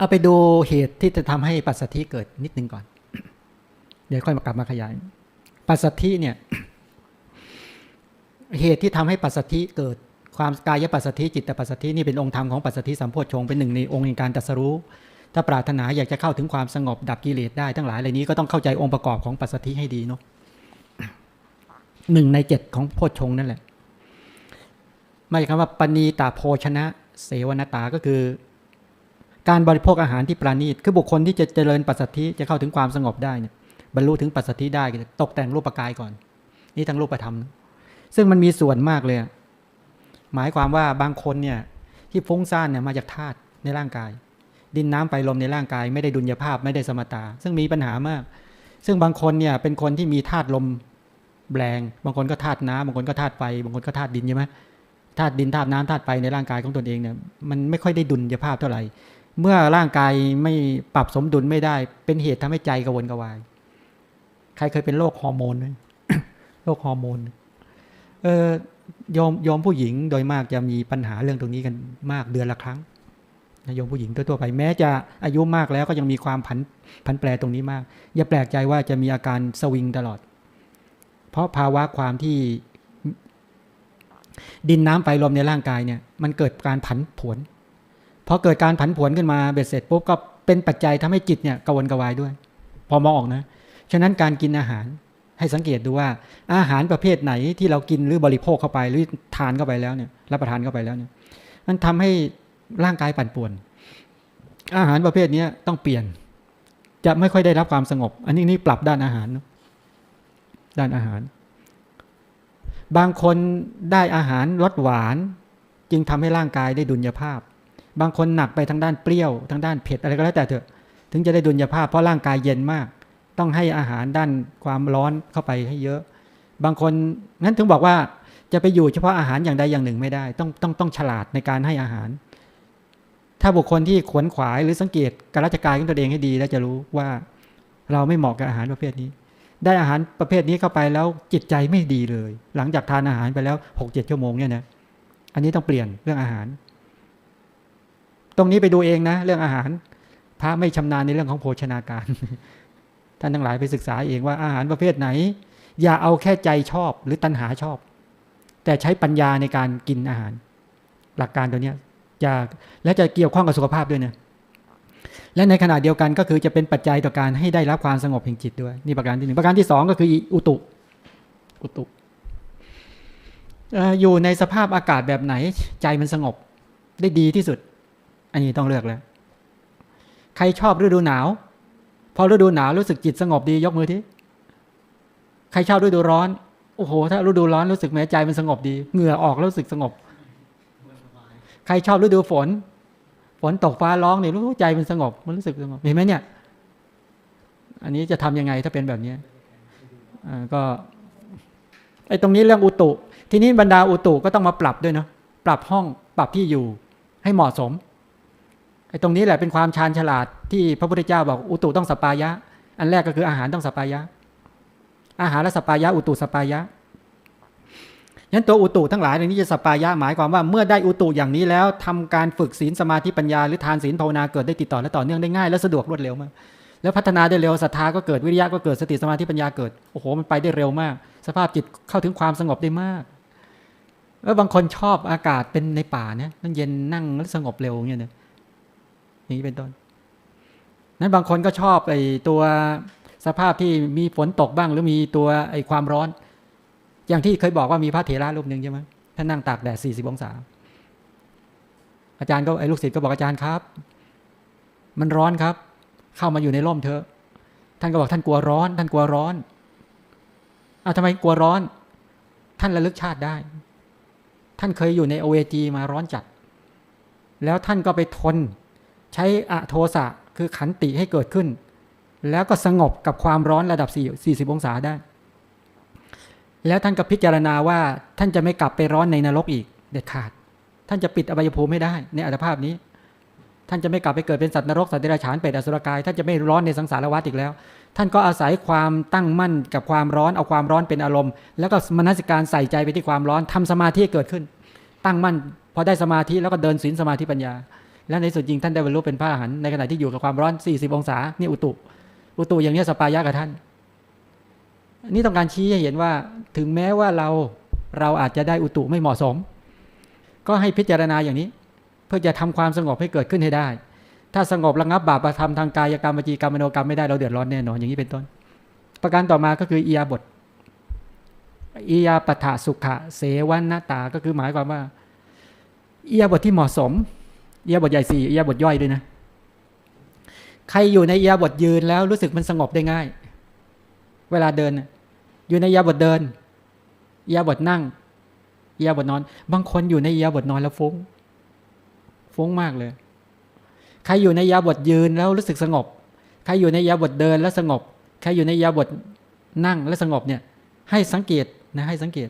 เอาไปดูเหตุที่จะทำให้ปัสสัทธิเกิดนิดนึงก่อน เดี๋ยวค่อยมากลับมาขยาย ปัสสัทธิเนี่ย เหตุที่ทำให้ปัสสัทธิเกิดความกายปัสสัทธิจิตตปัสสัทธินี่เป็นองค์ธรรมของปัสสัทธิสัมโพชฌงเป็นหนึ่งในองค์แห่งการตัสรู้ ถ้าปรารถนาอยากจะเข้าถึงความสงบดับกิเลสได้ทั้งหลายเหล่านี้ก็ต้องเข้าใจองค์ประกอบของปัสสัทธิให้ดีเนาะหนึ่งในเจ็ดของโพชฌงนั่นแหละไม่ใช่คำว่าปณีตาโภชนะ เสวนตาก็คือ การบริโภคอาหารที่ปราณีตคือบุคคลที่จะเจริญปัสสัทธิจะเข้าถึงความสงบได้เนี่ยบรรลุถึงปัสสัทธิได้ก็จะตกแต่งรูปกายก่อน นี่ทั้งรูปธรรม ซึ่งมันมีส่วนมากเลย หมายความว่าบางคนเนี่ยที่ฟุ้งซ่านเนี่ยมาจากธาตุในร่างกาย ดินน้ำไฟลมในร่างกาย ไม่ได้ดุลยภาพไม่ได้สมถะซึ่งมีปัญหามาก ซึ่งบางคนเนี่ยเป็นคนที่มีธาตุลมแรงบางคนก็ธาตุน้ำบางคนก็ธาตุไฟบางคนก็ธาตุดินใช่ไหมธาตุดินธาตุน้ำธาตุไฟในร่างกายของตนเองเนี่ยมันไม่ค่อยได้ดุลยภาพเท่าไหร่ เมื่อร่างกายไม่ปรับสมดุลไม่ได้ เป็นเหตุทำให้ใจกระวนกระวาย ใครเคยเป็นโรคฮอร์โมนไหมโรคฮอร์โมนเออยอมยอมผู้หญิงโดยมากจะมีปัญหาเรื่องตรงนี้กันมากเดือนละครั้งโยมผู้หญิงทั่วๆไปแม้จะอายุมากแล้วก็ยังมีความผันผันแปรตรงนี้มาก อย่าแปลกใจว่าจะมีอาการสวิงตลอด เพราะภาวะความที่ดินน้ำไฟลมในร่างกายเนี่ย มันเกิดการผันผวน พอเกิดการผันผวนขึ้นมาเบ็ดเสร็จปุ๊บก็เป็นปัจจัยทำให้จิตเนี่ยกวนกวายด้วย พอมองออกนะฉะนั้นการกินอาหารให้สังเกตดูว่าอาหารประเภทไหนที่เรากินหรือบริโภคเข้าไปหรือทานเข้าไปแล้วเนี่ยรับประทานเข้าไปแล้วเนี่ยมันทำให้ร่างกายปั่นป่วน อาหารประเภทเนี้ยต้องเปลี่ยน จะไม่ค่อยได้รับความสงบ อันนี้นี่ปรับด้านอาหาร ด้านอาหาร บางคนได้อาหารรสหวาน จึงทำให้ร่างกายได้ดุลยภาพ บางคนหนักไปทางด้านเปรี้ยวทางด้านเผ็ดอะไรก็แล้วแต่เถอะ ถึงจะได้ดุลยภาพเพราะร่างกายเย็นมาก ต้องให้อาหารด้านความร้อนเข้าไปให้เยอะ บางคนนั้นถึงบอกว่าจะไปอยู่เฉพาะอาหารอย่างใดอย่างหนึ่งไม่ได้ ต้องต้องต้องฉลาดในการให้อาหาร ถ้าบุคคลที่ขวนขวายหรือสังเกตการราชการของตัวเองให้ดีแล้วจะรู้ว่าเราไม่เหมาะกับอาหารประเภทนี้ ได้อาหารประเภทนี้เข้าไปแล้วจิตใจไม่ดีเลย หลังจากทานอาหารไปแล้วหกเจ็ดชั่วโมงเนี่ยนะอันนี้ต้องเปลี่ยนเรื่องอาหาร ตรงนี้ไปดูเองนะ เรื่องอาหาร พระไม่ชำนาญในเรื่องของโภชนาการ ท่านทั้งหลายไปศึกษาเองว่าอาหารประเภทไหน อย่าเอาแค่ใจชอบหรือตัณหาชอบ แต่ใช้ปัญญาในการกินอาหาร หลักการตัวเนี้ยจะและจะเกี่ยวข้องกับสุขภาพด้วยเนะและในขณะเดียวกันก็คือจะเป็นปัจจัยต่อการให้ได้รับความสงบแห่งจิตด้วยนี่ประการที่หนึ่งประการที่สองก็คืออุตุอุตุอยู่ในสภาพอากาศแบบไหนใจมันสงบได้ดีที่สุด อันนี้ต้องเลือกแล้ว ใครชอบฤดูหนาว พอฤดูหนาวรู้สึกจิตสงบดียกมือที่ใครชอบฤดูร้อน โอ้โห ถ้าฤดูร้อนรู้สึกแม้ใจมันสงบดี เหงื่อออกรู้สึกสงบ ใครชอบฤดูฝน ฝนตกฟ้าร้องเนี่ยรู้ใจมันสงบ มันรู้สึกสงบ เห็นไหมเนี่ย อันนี้จะทำยังไงถ้าเป็นแบบนี้ก็ไอ้ตรงนี้เรื่องอุตุ ทีนี้บรรดาอุตุก็ต้องมาปรับด้วยเนาะ ปรับห้อง ปรับที่อยู่ ให้เหมาะสม ไอ้ตรงนี้แหละเป็นความชาญฉลาดที่พระพุทธเจ้าบอกอุตุต้องสปายะ อันแรกก็คืออาหารต้องสปายะ อาหารและสปายะ อุตุสปายะยันตัวอุตุทั้งหลายในนี้จะสปายะหมายความว่าเมื่อได้อุตุอย่างนี้แล้วทำการฝึกศีลสมาธิปัญญาหรือทานศีลภาวนาเกิดได้ติดต่อและต่อเนื่องได้ง่ายและสะดวกรวดเร็วมากแล้วพัฒนาได้เร็วศรัทธาก็เกิดวิริยะก็เกิดสติสมาธิปัญญาเกิดโอ้โหมันไปได้เร็วมาก สภาพจิตเข้าถึงความสงบได้มากแล้วบางคนชอบอากาศเป็นในป่าเนี่ยนั่งเย็นนั่งแล้วสงบเร็วอย่างเงี้ยนะอย่าง นี้เป็นต้น นั้นบางคนก็ชอบไอ้ตัวสภาพที่มีฝนตกบ้าง หรือมีตัวไอ้ความร้อน อย่างที่เคยบอกว่ามีพระเถระรูปหนึ่งใช่ไหมท่านนั่งตากแดดสี่สิบองศา อาจารย์ก็ไอ้ลูกศิษย์ก็บอกอาจารย์ครับ มันร้อนครับ เข้ามาอยู่ในร่มเถอะ ท่านก็บอกท่านกลัวร้อน ท่านกลัวร้อนอ้าวทำไมกลัวร้อน ท่านระลึกชาติได้ ท่านเคยอยู่ในโอเอจีมาร้อนจัด แล้วท่านก็ไปทน ใช้อโทสะคือขันติให้เกิดขึ้น แล้วก็สงบกับความร้อนระดับ 40 องศาได้ แล้วท่านก็พิจารณาว่าท่านจะไม่กลับไปร้อนในนรกอีกเด็ดขาด ท่านจะปิดอบายภูมิไม่ได้ในอัตภาพนี้ ท่านจะไม่กลับไปเกิดเป็นสัตว์นรกสัตว์เดรัจฉานเปรตอสุรกายท่านจะไม่ร้อนในสังสารวัฏอีกแล้ว ท่านก็อาศัยความตั้งมั่นกับความร้อนเอาความร้อนเป็นอารมณ์ แล้วก็มนสิการใส่ใจไปที่ความร้อนทำสมาธิเกิดขึ้น ตั้งมั่นพอได้สมาธิแล้วก็เดินศีลสมาธิปัญญา และในสุดจริงท่านได้บรรลุเป็นพระอรหันต์ในขณะที่อยู่กับความร้อน 40 องศานี่อุตุอุตุอย่างนี้สปายะกับท่าน นี่ต้องการชี้ให้เห็นว่าถึงแม้ว่าเราเราอาจจะได้อุตุไม่เหมาะสม ก็ให้พิจารณาอย่างนี้ เพื่อจะทำความสงบให้เกิดขึ้นให้ได้ ถ้าสงบระงับบาปประทำทางกายกรรมวจีกรรมมโนกรรมไม่ได้เราเดือดร้อนแน่นอนอย่างนี้เป็นต้น ประการต่อมาก็คืออียาบทอียาปถะสุขะเสวนนาตาก็คือหมายความว่าอียาบทที่เหมาะสม อียาบทใหญ่สี่อียาบทย่อยด้วยนะ ใครอยู่ในอียาบทยืนแล้วรู้สึกมันสงบได้ง่าย เวลาเดิน อยู่ในอียาบทเดินอียาบทนั่งอียาบทนอน บางคนอยู่ในอียาบทนอนแล้วฟุ้ง ฟุ้งมากเลย ใครอยู่ในอียาบทยืนแล้วรู้สึกสงบ ใครอยู่ในอียาบทเดินแล้วสงบ ใครอยู่ในอียาบทนั่งและสงบเนี่ย ให้สังเกตนะให้สังเกต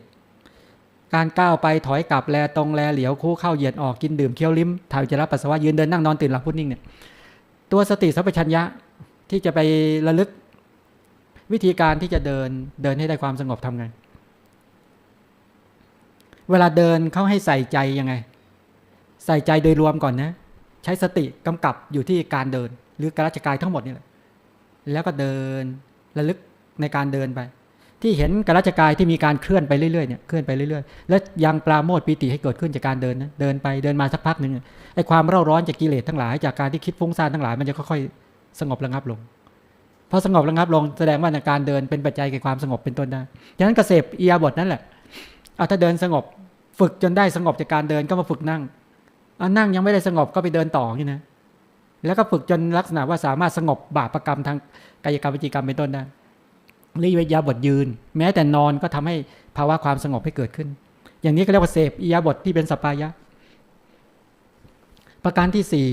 การก้าวไปถอยกลับแลตรงแลเหลียวคู่เข้าเหยียดออกกินดื่มเคี้ยวลิ้มถ่ายจระปัสสาวะยืนเดินนั่งนอนตื่นหลับพูดนิ่งเนี่ยตัวสติสัพพัญญะที่จะไประลึก วิธีการที่จะเดินเดินให้ได้ความสงบทำไง เวลาเดินเขาให้ใส่ใจยังไง ใส่ใจโดยรวมก่อนนะ ใช้สติกำกับอยู่ที่การเดิน หรือการราชกายทั้งหมดนี่แหละแล้วก็เดินระลึกในการเดินไป ที่เห็นกราชกายที่มีการเคลื่อนไปเรื่อยๆเนี่ยเคลื่อนไปเรื่อยๆ และยังปราโมทปีติให้เกิดขึ้นจากการเดินนะเดินไปเดินมาสักพักหนึ่งไอ้ความเร่าร้อนจากกิเลสทั้งหลายจากการที่คิดฟุ้งซ่านทั้งหลายมันจะค่อยๆสงบระงับลงพอสงบระงับลงแสดงว่าในการเดินเป็นปัจจัยแก่ความสงบเป็นต้นได้ฉะนั้นเกษตรอียบทนั่นแหละเอาถ้าเดินสงบฝึกจนได้สงบจากการเดินก็มาฝึกนั่งเอานั่งยังไม่ได้สงบก็ไปเดินต่อนี่นะแล้วก็ฝึกจนลักษณะว่าสามารถสงบบาปประกรรมทางกายกรรมวิจีกรรมเป็นต้นได้ หรืออิยาบทยืน แม้แต่นอนก็ทำให้ภาวะความสงบให้เกิดขึ้น อย่างนี้ก็เรียกว่าเสพอิยาบทที่เป็นสปายะ ประการที่สี่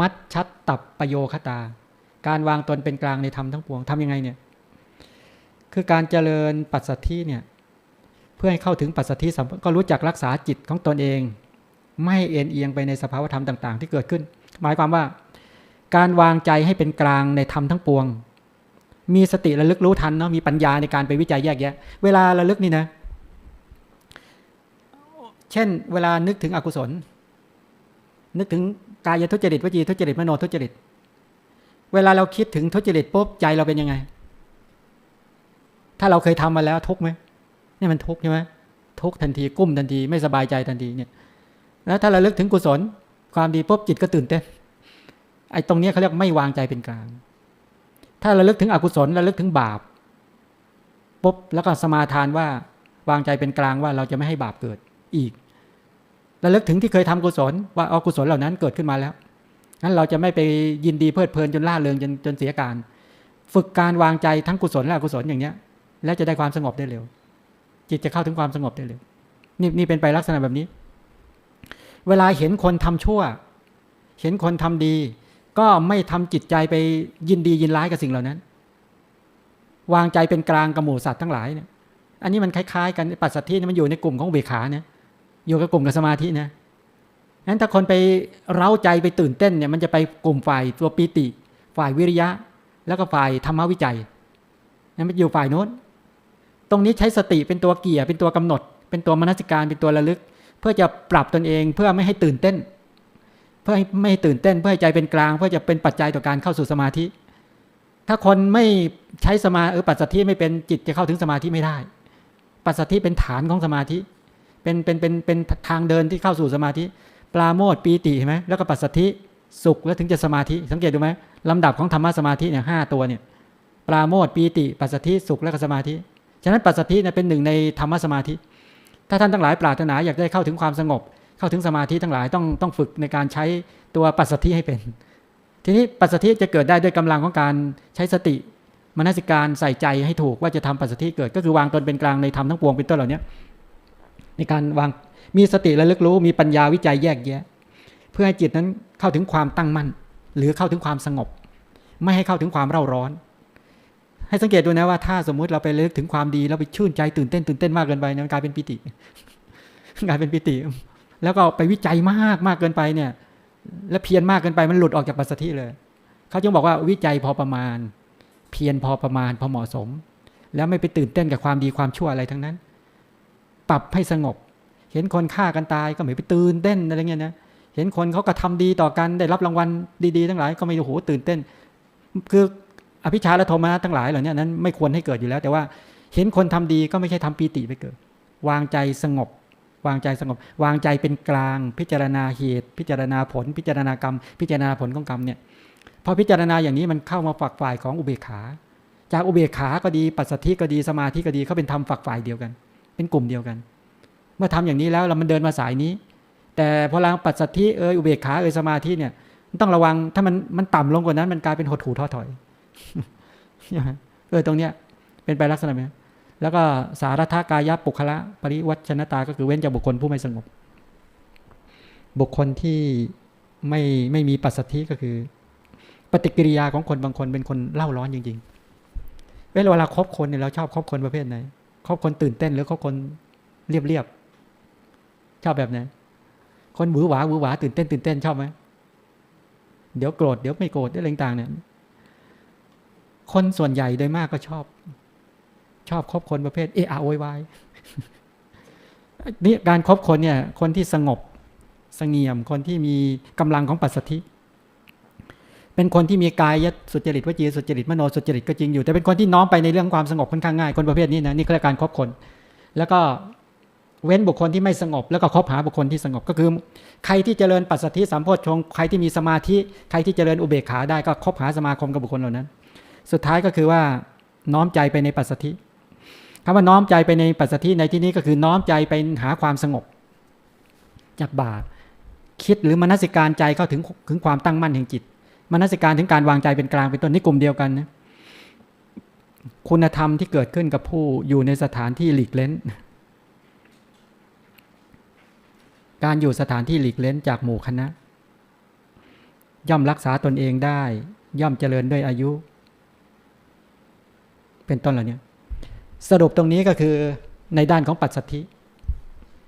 มัดชัดตับประโยคตา การวางตนเป็นกลางในธรรมทั้งปวงทำยังไงเนี่ยคือการเจริญปัสสัทธิเนี่ยเพื่อให้เข้าถึงปัสสัทธิสัมก็รู้จักรักษาจิตของตนเอง ไม่เอ็นเอียงไปในสภาวธรรมต่าง ๆ ที่เกิดขึ้น หมายความว่า การวางใจให้เป็นกลางในธรรมทั้งปวง มีสติระลึกรู้ทันเนาะมีปัญญาในการไปวิจัยแยกแยะ เวลาระลึกนี่นะ เช่น เวลานึกถึงอกุศล นึกถึงกายทุจริตวจีทุจริตมโนทุจริต เวลาเราคิดถึงทุจริตปุ๊บใจเราเป็นยังไง ถ้าเราเคยทำมาแล้วทุกไหมนี่มันทุกใช่ไหมทุกทันทีกุ้มทันทีไม่สบายใจทันทีเนี่ยแล้วถ้าเราลึกถึงกุศล ความดีปุ๊บจิตก็ตื่นเต้นไอ้ตรงนี้เขาเรียกไม่วางใจเป็นกลาง ถ้าเราลึกถึงอกุศลเราลึกถึงบาปปุ๊บแล้วก็สมาทานว่าวางใจเป็นกลางว่าเราจะไม่ให้บาปเกิดอีกระลึกถึงที่เคยทำกุศลว่าอกุศลเหล่านั้นเกิดขึ้นมาแล้วงั้นเราจะไม่ไปยินดีเพลิดเพลินจนล่าเริงจนจนเสียการ ฝึกการวางใจทั้งกุศลและอกุศลอย่างเนี้ย แล้วจะได้ความสงบได้เร็ว จิตจะเข้าถึงความสงบได้เร็วนี่นี่เป็นไปลักษณะแบบนี้ เวลาเห็นคนทำชั่ว เห็นคนทำดี ก็ไม่ทำจิตใจไปยินดียินร้ายกับสิ่งเหล่านั้น วางใจเป็นกลางกับหมู่สัตว์ทั้งหลายเนี่ย อันนี้มันคล้ายๆกันปัสสัทธิมันอยู่ในกลุ่มของเบขาเนี่ยอยู่กับกลุ่มกับสมาธินะงั้นถ้าคนไปเร้าใจไปตื่นเต้นเนี่ยมันจะไปกลุ่มฝ่ายตัวปีติ ฝ่ายวิริยะ แล้วก็ฝ่ายธรรมวิจัยนั่นมันอยู่ฝ่ายโน้น ตรงนี้ใช้สติเป็นตัวเกี่ยเป็นตัวกำหนด เป็นตัวมนสิการเป็นตัวระลึก เพื่อจะปรับตนเองเพื่อไม่ให้ตื่นเต้น เพื่อให้ไม่ตื่นเต้นเพื่อให้ใจเป็นกลาง เพื่อจะเป็นปัจจัยต่อการเข้าสู่สมาธิ ถ้าคนไม่ใช้สมาเออปัจสัทธิไม่เป็นจิตจะเข้าถึงสมาธิไม่ได้ ปัจสัทธิเป็นฐานของสมาธิ เป็นเป็นเป็นเป็นทางเดินที่เข้าสู่สมาธิ ปลาโมดปีติเห็นไหมแล้วก็ปัสสัทธิสุขแล้วถึงจะสมาธิ สังเกตดูไหมลำดับของธรรมะสมาธิเนี่ยห้าตัวเนี่ยปราโมทปีติ ปัสสัทธิสุขและก็สมาธิ ฉะนั้นปัสสัทธิเนี่ยเป็นหนึ่งในธรรมะสมาธิ ถ้าท่านทั้งหลายปรารถนาอยากได้เข้าถึงความสงบ เข้าถึงสมาธิทั้งหลายต้องต้องฝึกในการใช้ตัวปัสสธิให้เป็น ทีนี้ปัสสธิจะเกิดได้ด้วยกำลังของการใช้สติมนสิการใส่ใจให้ถูกว่าจะทำปัสสธิเกิด ก็คือวางตนเป็นกลางในธรรมทั้งปวงเป็นต้นเหล่านี้ในการวางมีสติระลึกรู้มีปัญญาวิจัยแยกแยะ เพื่อให้จิตนั้นเข้าถึงความตั้งมั่น หรือเข้าถึงความสงบ ไม่ให้เข้าถึงความเร่าร้อน ให้สังเกตดูนะว่าถ้าสมมุติเราไปเลึกถึงความดีแล้วไปชื่นใจตื่นเต้นตื่นเต้นมากเกินไปนี่นกลายเป็นปิติกลายเป็นปิติ แล้วก็ไปวิจัยมากมากเกินไปเนี่ย แล้วเพียรมากเกินไปมันหลุดออกจากปัสสธิเลยเขาจึงบอกว่าวิจัยพอประมาณ เพียรพอประมาณพอเหมาะสม แล้วไม่ไปตื่นเต้นกับความดีความชั่วอะไรทั้งนั้น ปรับให้สงบ เห็นคนฆ่ากันตายก็ไม่ไปตื่นเต้นอะไรเงี้ยนะเห็นคนเขาก็ทำดีต่อกันได้รับรางวัลดีๆ ทั้งหลายก็ไม่โอ้โหตื่นเต้น คืออภิชาและโทมนัสทั้งหลายเหล่านี้นั้นไม่ควรให้เกิดอยู่แล้ว แต่ว่าเห็นคนทำดีก็ไม่ใช่ทำปีติไปเกิด วางใจสงบ วางใจสงบ วางใจเป็นกลาง พิจารณาเหตุ พิจารณาผล พิจารณากรรม พิจารณาผลของกรรมเนี่ยพอพิจารณาอย่างนี้มันเข้ามาฝักฝ่ายของอุเบกขา จากอุเบกขาก็ดีปัสสัทธิก็ดีสมาธิก็ดีเขาเป็นธรรมฝักฝ่ายเดียวกัน เป็นกลุ่มเดียวกัน เมื่อทำอย่างนี้แล้วเรามันเดินมาสายนี้ แต่พอเราปัสสัทธิเอยอุเบกขาเอยสมาธิเนี่ยต้องระวังถ้ามันมันต่ำลงกว่านั้น มันกลายเป็นหดหู่ท้อถอยเออตรงเนี้ยเป็นไปลักษณะนี้ แล้วก็สารทากายปุคละปริวัชนตาก็คือเว้นจากบุคคลผู้ไม่สงบ บุคคลที่ไม่ไม่มีปัสสัทธิก็คือ ปฏิกิริยาของคนบางคนเป็นคนเล่าร้อนจริงๆเวลาคบคนเนี่ยเราชอบคบคนประเภทไหนคบคนตื่นเต้นหรือคบคนเรียบเรียบๆชอบแบบไหนคนหวือหวาหวือหวาตื่นเต้นตื่นเต้นชอบไหมเดี๋ยวโกรธเดี๋ยวไม่โกรธเดี๋ยวอะไรต่างๆเนี่ยคนส่วนใหญ่โดยมากก็ชอบ ชอบคบคนประเภทเออะโวยวายนี่การครบคนเนี่ย คนที่สงบสงเงียม คนที่มีกำลังของปัสสธิเป็นคนที่มีกายสุจริตวจีสุจริตมโนสุจริตก็จริงอยู่ แต่เป็นคนที่น้อมไปในเรื่องความสงบค่อนข้างง่ายคนประเภทนี้นะนี่คือการครบคน แล้วก็เว้นบุคคลที่ไม่สงบ แล้วก็คบหาบุคคลที่สงบก็คือ ใครที่เจริญปัสสธิสัมโพชฌงใครที่มีสมาธิใครที่เจริญอุเบกขาได้ก็คบหาสมาคมกับบุคคลเหล่านั้น สุดท้ายก็คือว่าน้อมใจไปในปัสสธิ คำว่าน้อมใจไปในปัสสธิในที่นี้ก็คือน้อมใจไปหาความสงบ จากบาปคิดหรือมนสิการใจเข้าถึงถึงความตั้งมั่นแห่งจิตมนสิการถึงการวางใจเป็นกลางเป็นต้นนี่กลุ่มเดียวกันนะคุณธรรมที่เกิดขึ้นกับผู้อยู่ในสถานที่หลีกเล้น การอยู่สถานที่หลีกเล้นจากหมู่คณะ ย่อมรักษาตนเองได้ ย่อมเจริญด้วยอายุ เป็นต้นเหล่านี้ สรุปตรงนี้ก็คือในด้านของปัจสัทธิ